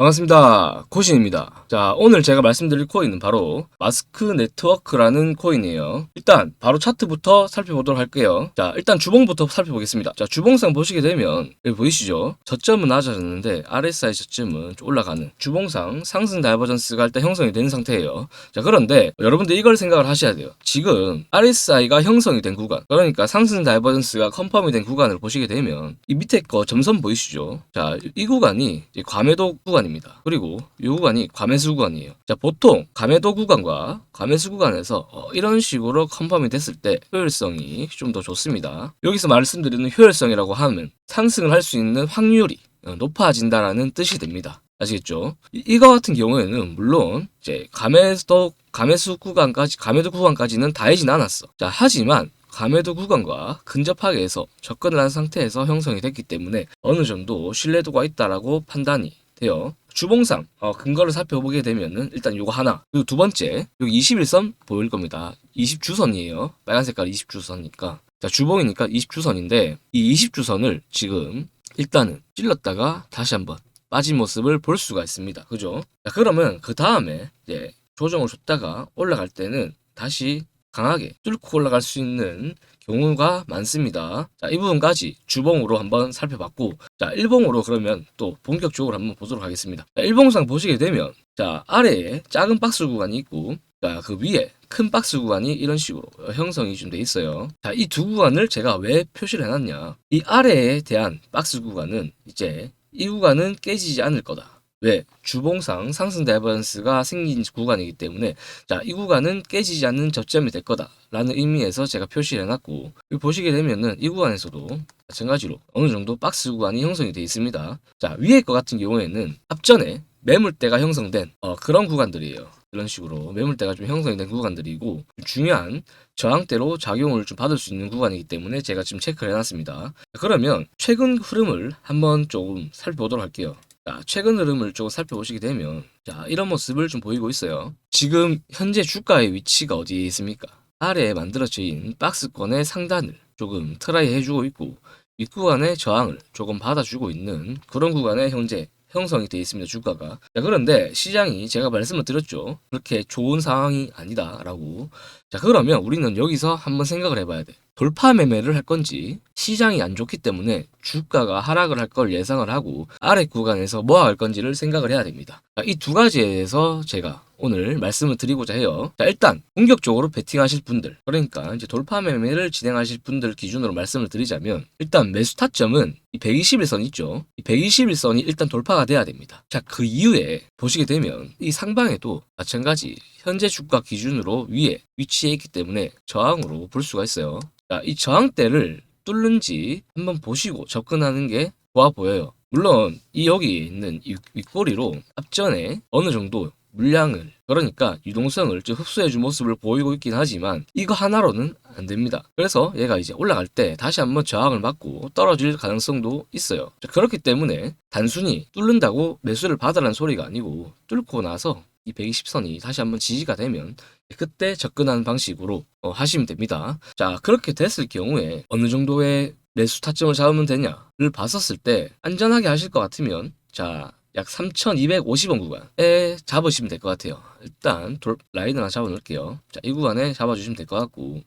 반갑습니다. 코신입니다. 자, 오늘 제가 말씀드릴 코인은 바로 마스크 네트워크라는 코인이에요. 일단 바로 차트부터 살펴보도록 할게요. 자, 일단 주봉부터 살펴보겠습니다. 자, 주봉상 보시게 되면 여기 보이시죠? 저점은 낮아졌는데 RSI 저점은 좀 올라가는 주봉상 상승 다이버전스가 일단 형성이 된 상태예요. 자, 그런데 여러분들 이걸 생각을 하셔야 돼요. 지금 RSI가 형성이 된 구간, 그러니까 상승 다이버전스가 컨펌이 된 구간을 보시게 되면 이 밑에 거 점선 보이시죠? 자, 이 구간이 이제 과매도 구간입니다. 그리고 이 구간이 과매수 구간이에요. 자, 보통 과매도 구간과 과매수 구간에서 어, 이런 식으로 컨펌이 됐을 때 효율성이 좀 더 좋습니다. 여기서 말씀드리는 효율성이라고 하면 상승을 할 수 있는 확률이 어, 높아진다라는 뜻이 됩니다. 아시겠죠? 이- 이거 같은 경우에는 물론 이제 감에도 감매수 구간까지 감매도 구간까지는 닿이진 않았어. 자, 하지만 감매도 구간과 근접하게 해서 접근을 한 상태에서 형성이 됐기 때문에 어느 정도 신뢰도가 있다라고 판단이 돼요. 주봉상 어, 근거를 살펴보게 되면은 일단 요거 하나 그리고 두 번째 여기 21선 보일 겁니다. 20주선이에요. 빨간 색깔 20주선이니까 자 주봉이니까 20주선인데 이 20주선을 지금 일단은 찔렀다가 다시 한번 빠진 모습을 볼 수가 있습니다. 그죠? 자, 그러면 그 다음에 이제 조정을 줬다가 올라갈 때는 다시 강하게 뚫고 올라갈 수 있는 경우가 많습니다. 자, 이 부분까지 주봉으로 한번 살펴봤고, 자, 일봉으로 그러면 또 본격적으로 한번 보도록 하겠습니다. 자, 일봉상 보시게 되면, 자, 아래에 작은 박스 구간이 있고, 자, 그 위에 큰 박스 구간이 이런 식으로 형성이 좀 돼 있어요. 자, 이 두 구간을 제가 왜 표시를 해놨냐. 이 아래에 대한 박스 구간은 이제 이 구간은 깨지지 않을 거다. 왜? 주봉상 상승 다이버런스가 생긴 구간이기 때문에 자, 이 구간은 깨지지 않는 저점이 될 거다라는 의미에서 제가 표시를 해놨고 보시게 되면은 이 구간에서도 마찬가지로 어느 정도 박스 구간이 형성이 되어 있습니다. 자, 위에 거 같은 경우에는 앞전에 매물대가 형성된 어, 그런 구간들이에요. 이런 식으로 매물대가 좀 형성이 된 구간들이고 중요한 저항대로 작용을 좀 받을 수 있는 구간이기 때문에 제가 지금 체크를 해놨습니다. 자, 그러면 최근 흐름을 한번 조금 살펴보도록 할게요. 자, 최근 흐름을 좀 살펴보시게 되면 자, 이런 모습을 좀 보이고 있어요. 지금 현재 주가의 위치가 어디에 있습니까? 아래에 만들어진 박스권의 상단을 조금 트라이 해주고 있고 윗구간의 저항을 조금 받아주고 있는 그런 구간에 현재 형성이 되어 있습니다. 주가가. 자, 그런데 시장이 제가 말씀을 드렸죠. 그렇게 좋은 상황이 아니다라고. 자, 그러면 우리는 여기서 한번 생각을 해봐야 돼. 돌파 매매를 할 건지 시장이 안 좋기 때문에 주가가 하락을 할 걸 예상을 하고 아래 구간에서 뭐 할 건지를 생각을 해야 됩니다. 이 두 가지에 대해서 제가 오늘 말씀을 드리고자 해요. 자, 일단 본격적으로 베팅하실 분들, 그러니까 이제 돌파 매매를 진행하실 분들 기준으로 말씀을 드리자면 일단 매수 타점은 이 121선 있죠. 이 121선이 일단 돌파가 돼야 됩니다. 자, 그 이후에 보시게 되면 이 상방에도 마찬가지 현재 주가 기준으로 위에 위치해 있기 때문에 저항으로 볼 수가 있어요. 자, 이 저항대를 뚫는지 한번 보시고 접근하는 게 좋아 보여요. 물론 이 여기 있는 이 윗꼬리로 앞전에 어느 정도 물량을 그러니까 유동성을 좀 흡수해 준 모습을 보이고 있긴 하지만 이거 하나로는 안 됩니다. 그래서 얘가 이제 올라갈 때 다시 한번 저항을 받고 떨어질 가능성도 있어요. 자, 그렇기 때문에 단순히 뚫는다고 매수를 받으라는 소리가 아니고 뚫고 나서 이 120선이 다시 한번 지지가 되면 그때 접근하는 방식으로 어, 하시면 됩니다. 자 그렇게 됐을 경우에 어느 정도의 매수 타점을 잡으면 되냐를 봤었을 때 안전하게 하실 것 같으면 자 약 3,250원 구간에 잡으시면 될 것 같아요. 일단 돌, 라인 하나 잡아놓을게요. 자, 이 구간에 잡아주시면 될 것 같고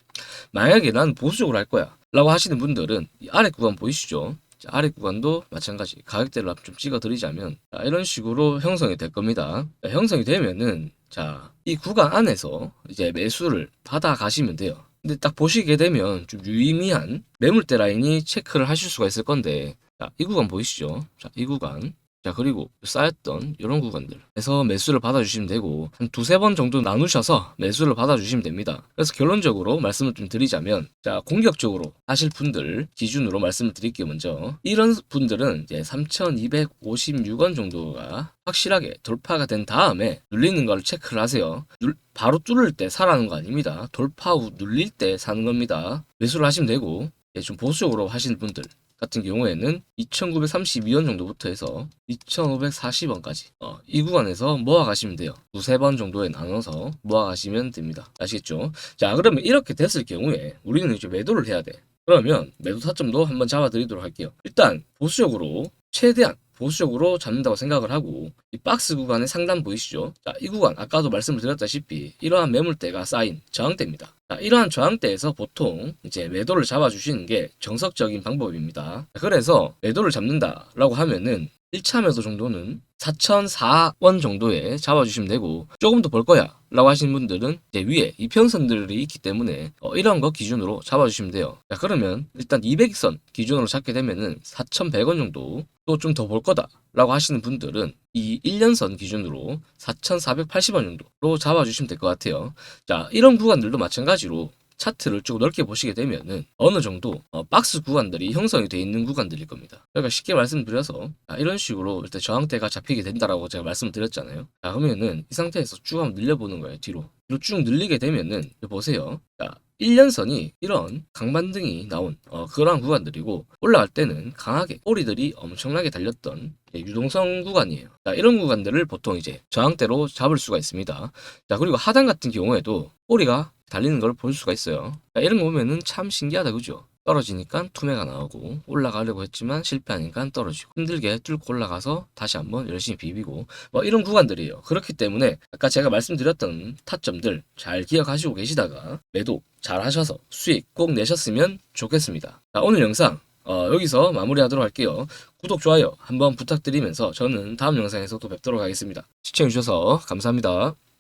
만약에 난 보수적으로 할 거야 라고 하시는 분들은 이 아래 구간 보이시죠? 자, 아래 구간도 마찬가지 가격대를 좀 찍어드리자면 자, 이런 식으로 형성이 될 겁니다. 자, 형성이 되면은 자, 이 구간 안에서 이제 매수를 받아 가시면 돼요. 근데 딱 보시게 되면 좀 유의미한 매물대 라인이 체크를 하실 수가 있을 건데 자, 이 구간 보이시죠? 자, 이 구간 자, 그리고 쌓였던 이런 구간들에서 매수를 받아주시면 되고, 한 두세 번 정도 나누셔서 매수를 받아주시면 됩니다. 그래서 결론적으로 말씀을 좀 드리자면, 자, 공격적으로 하실 분들 기준으로 말씀을 드릴게요, 먼저. 이런 분들은 이제 3,256원 정도가 확실하게 돌파가 된 다음에 눌리는 걸 체크를 하세요. 눌- 바로 뚫을 때 사라는 거 아닙니다. 돌파 후 눌릴 때 사는 겁니다. 매수를 하시면 되고, 예, 좀 보수적으로 하시는 분들, 같은 경우에는 2,932원 정도부터 해서 2,540원까지 어, 이 구간에서 모아가시면 돼요. 두세 번 정도에 나눠서 모아가시면 됩니다. 아시겠죠? 자 그러면 이렇게 됐을 경우에 우리는 이제 매도를 해야 돼. 그러면 매도 타점도 한번 잡아드리도록 할게요. 일단 보수적으로 최대한 보수적으로 잡는다고 생각을 하고 이 박스 구간의 상단 보이시죠? 자, 이 구간 아까도 말씀을 드렸다시피 이러한 매물대가 쌓인 저항대입니다. 자, 이러한 저항대에서 보통 이제 매도를 잡아주시는 게 정석적인 방법입니다. 자, 그래서 매도를 잡는다라고 하면은 1차 매도 정도는 4,004원 정도에 잡아주시면 되고 조금 더 벌 거야 라고 하시는 분들은 이제 위에 이평선들이 있기 때문에 어, 이런 거 기준으로 잡아주시면 돼요 자 그러면 일단 200선 기준으로 잡게 되면은 4,100원 정도 또 좀더벌 거다 라고 하시는 분들은 이 1년선 기준으로 4,480원 정도로 잡아주시면 될 것 같아요. 자 이런 구간들도 마찬가지로 차트를 쭉 넓게 보시게 되면은 어느 정도 어, 박스 구간들이 형성이 되어 있는 구간들일 겁니다. 그러니까 쉽게 말씀드려서 자, 이런 식으로 일단 저항대가 잡히게 된다라고 제가 말씀드렸잖아요. 자 그러면은 이 상태에서 쭉 한번 늘려보는 거예요 뒤로. 뒤로 쭉 늘리게 되면은 보세요. 자 1년선이 이런 강반등이 나온 어, 그러한 구간들이고 올라갈 때는 강하게 꼬리들이 엄청나게 달렸던 예, 유동성 구간이에요. 자, 이런 구간들을 보통 이제 저항대로 잡을 수가 있습니다. 자, 그리고 하단 같은 경우에도 꼬리가 달리는 걸 볼 수가 있어요. 자, 이런 거 보면은 참 신기하다, 그죠? 떨어지니까 투매가 나오고 올라가려고 했지만 실패하니까 떨어지고 힘들게 뚫고 올라가서 다시 한번 열심히 비비고 뭐 이런 구간들이에요. 그렇기 때문에 아까 제가 말씀드렸던 타점들 잘 기억하시고 계시다가 매도 잘 하셔서 수익 꼭 내셨으면 좋겠습니다. 자, 오늘 영상 어, 여기서 마무리하도록 할게요. 구독, 좋아요 한번 부탁드리면서 저는 다음 영상에서 또 뵙도록 하겠습니다. 시청해주셔서 감사합니다.